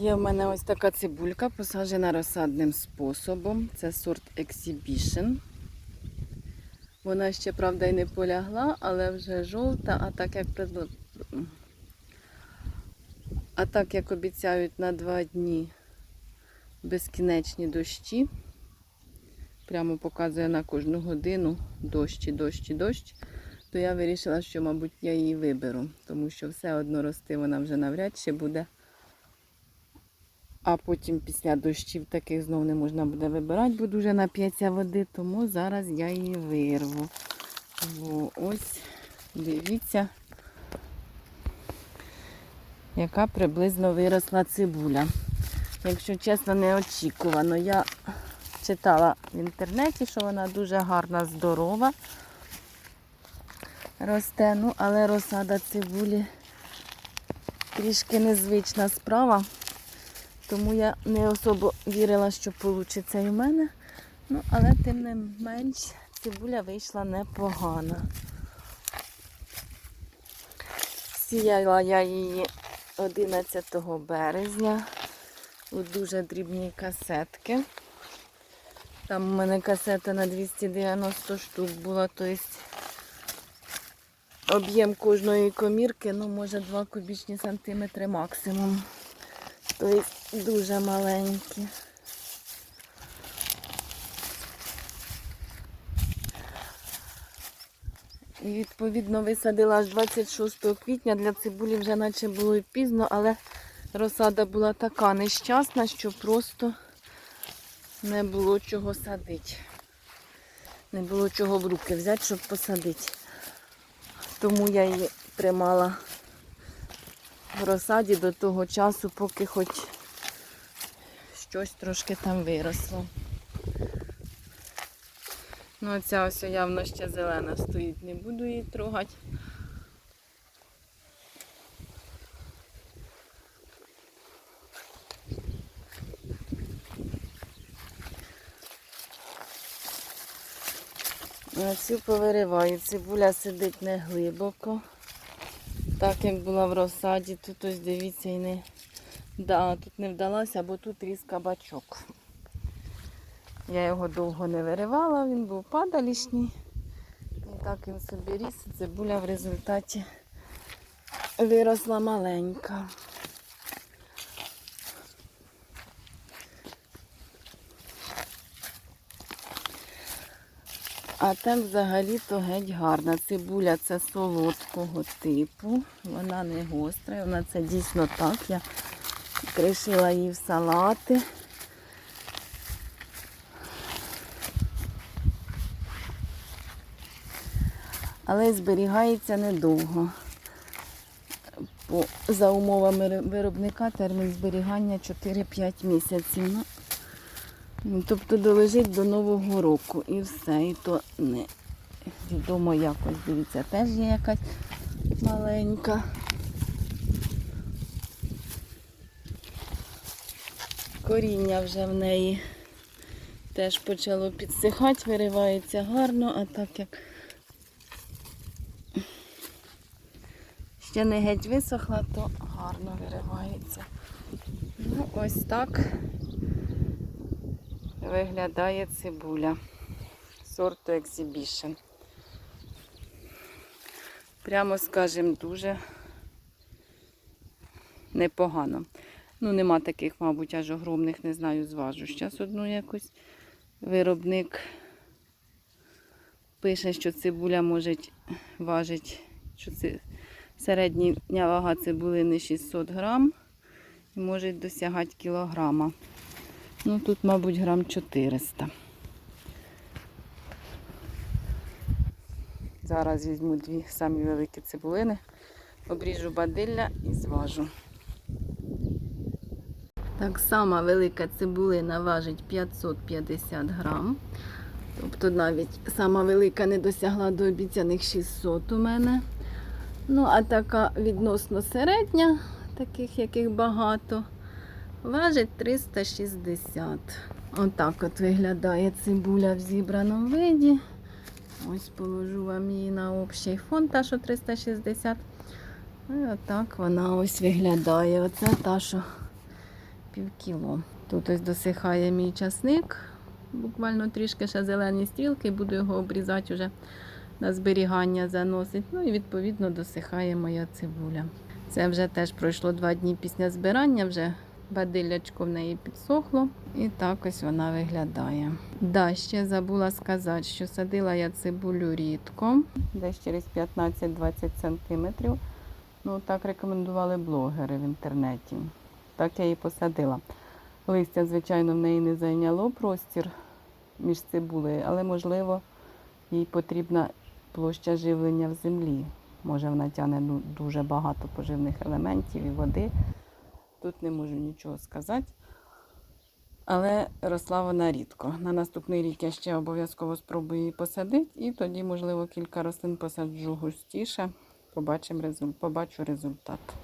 Є в мене ось така цибулька, посаджена розсадним способом. Це сорт Exhibition. Вона ще, правда, і не полягла, але вже жовта, а так як а так як обіцяють на два дні безкінечні дощі, прямо показує на кожну годину дощ, і дощ, і дощ, то я вирішила, що, мабуть, я її виберу, тому що все одно рости вона вже навряд чи буде. А потім після дощів таких знов не можна буде вибирати, бо дуже нап'ється води, тому зараз я її вирву. О, ось, дивіться, яка приблизно виросла цибуля. Якщо чесно, неочікувано. Я читала в інтернеті, що вона дуже гарна, здорова. Росте, ну, але розсада цибулі трішки незвична справа. Тому я не особо вірила, що вийде і в мене. Ну, але тим не менш цибуля вийшла непогана. Сіяла я її 11 березня у дуже дрібній касетки. Там у мене касета на 290 штук була, тобто об'єм кожної комірки, ну, може 2 кубічні сантиметри максимум. Тобто дуже маленькі. І відповідно висадила аж 26 квітня. Для цибулі вже наче було і пізно, але розсада була така нещасна, що просто не було чого садити. Не було чого в руки взяти, щоб посадити. Тому я її тримала в розсаді до того часу, поки хоч щось трошки там виросло. Ну, ця ось явно ще зелена стоїть, не буду її трогати. Цю повириваю. Цибуля сидить не глибоко. Так як була в розсаді, тут ось дивіться і не. Да, тут не вдалося, бо тут ріс кабачок. Я його довго не виривала, він був падалішній. І так він собі ріс. Цибуля в результаті виросла маленька. А так взагалі-то геть гарна. Цибуля це солодкого типу. Вона не гостра. Вона це дійсно так. Я кришила її в салати. Але зберігається недовго. За умовами виробника термін зберігання 4-5 місяців. Ну, Тобто долежить до Нового року і все. І то не відомо якось. Дивіться, теж є якась маленька. Коріння вже в неї теж почало підсихати, виривається гарно, а так як ще не геть висохла, то гарно виривається. Ну, ось так виглядає цибуля сорту Exhibition. Прямо скажем, дуже непогано. Ну, нема таких, мабуть, аж огромних, не знаю, зважу. Зараз одну якось виробник пише, що цибуля може важить, що це середня вага цибулини 600 грам і може досягати кілограма. Ну тут, мабуть, грам 400. Зараз візьму дві самі великі цибулини, обріжу бадилля і зважу. Так само велика цибулина важить 550 грам. Тобто навіть сама велика не досягла до обіцяних 600 у мене. Ну, а така відносно середня, таких яких багато, важить 360. Отак от виглядає цибуля в зібраному виді. Ось положу вам її на общий фон, та що 360. І отак вона ось виглядає. Оце та, що пів кіло. Тут ось досихає мій часник. Буквально трішки ще зелені стрілки, буду його обрізати вже на зберігання заносить. Ну і відповідно досихає моя цибуля. Це вже теж пройшло два дні після збирання, вже бадиллячко в неї підсохло. І так ось вона виглядає. Да, ще забула сказати, що садила я цибулю рідко, десь через 15-20 сантиметрів. Ну, так рекомендували блогери в інтернеті. Так я її посадила. Листя, звичайно, в неї не зайняло простір між цибулею, але можливо їй потрібна площа живлення в землі. Може, вона тягне дуже багато поживних елементів і води. Тут не можу нічого сказати. Але росла вона рідко. На наступний рік я ще обов'язково спробую її посадити, і тоді, можливо, кілька рослин посаджу густіше. Побачимо. Побачу результат.